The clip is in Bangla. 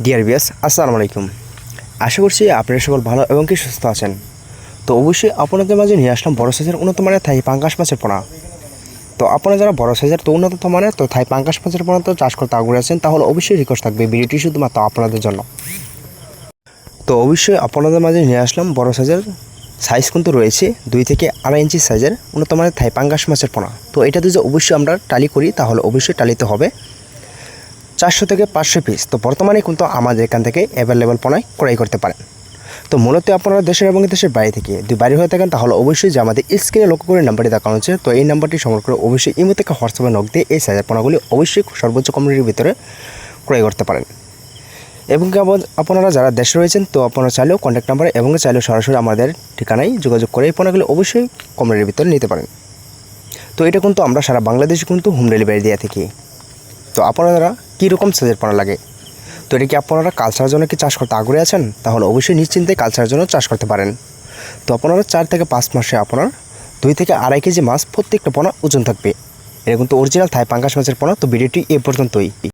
ডিয়ার বিয়াস আসসালামু আলাইকুম। আশা করছি আপনারা সকল ভালো এবং কি সুস্থ আছেন। তো অবশ্যই আপনাদের মাঝে নিয়ে আসলাম বড় সাইজের উন্নত মানের থাই পাঙ্কাশ মাছের পোনা। তো আপনারা যারা বড় সাইজের তো উন্নত মানের তো থাই পাঙ্কাশ মাছের পোনা তো চাষ করতে আগ্রহী আছেন, তাহলে অবশ্যই রিকোয়েস্ট থাকবে ভিডিওটি শুধুমাত্র আপনাদের জন্য। তো অবশ্যই আপনাদের মাঝে নিয়ে আসলাম বড় সাইজের সাইজ কিন্তু রয়েছে দুই থেকে আড়াই ইঞ্চি সাইজের উন্নত মানের থাই পাঙ্গাস মাছের পোনা। তো এটা যদি অবশ্যই আমরা টালি করি, তাহলে অবশ্যই টালিতে হবে। চারশো থেকে পাঁচশো পিস তো বর্তমানে কিন্তু আমাদের এখান থেকে অ্যাভেলেবেল পণায় ক্রয় করতে পারেন। তো মূলত আপনারা দেশের এবং দেশের বাইরে থেকে যদি বাইরে হয়ে থাকেন, তাহলে অবশ্যই যে আমাদের স্ক্রিনে লক্ষ্য করে নাম্বারটি দেখানো হচ্ছে। তো এই নাম্বারটি সংগ্রহ করে অবশ্যই ইমো থেকে হোয়াটসঅ্যাপে নক দিয়ে এই সাইজের পণাগুলি অবশ্যই সর্বোচ্চ কমিউনিটির ভিতরে ক্রয় করতে পারেন। এবং আপনারা যারা দেশে রয়েছেন, তো আপনারা চাইলেও কন্ট্যাক্ট নাম্বার এবং চাইলেও সরাসরি আমাদের ঠিকানায় যোগাযোগ করে এই পণ্যগুলো অবশ্যই কমিউনিটির ভিতরে নিতে পারেন। তো এটা কিন্তু আমরা সারা বাংলাদেশে কিন্তু হোম ডেলিভারি দিয়ে থাকি। তো আপনারা কীরকম সাইজের পড়া লাগে? তো এটা কি আপনারা কালচারের জন্য কি চাষ করতে আগ্রহী আছেন? তাহলে অবশ্যই নিশ্চিন্তে কালচারের জন্য চাষ করতে পারেন। তো আপনারা চার থেকে পাঁচ মাসে আপনার দুই থেকে আড়াই কেজি মাছ প্রত্যেকটা পোনা ওজন থাকবে। এটা কিন্তু অরিজিনাল থাই পাঙ্গাস মাছের পোনা, তো ভিডিওটি এ পর্যন্তই।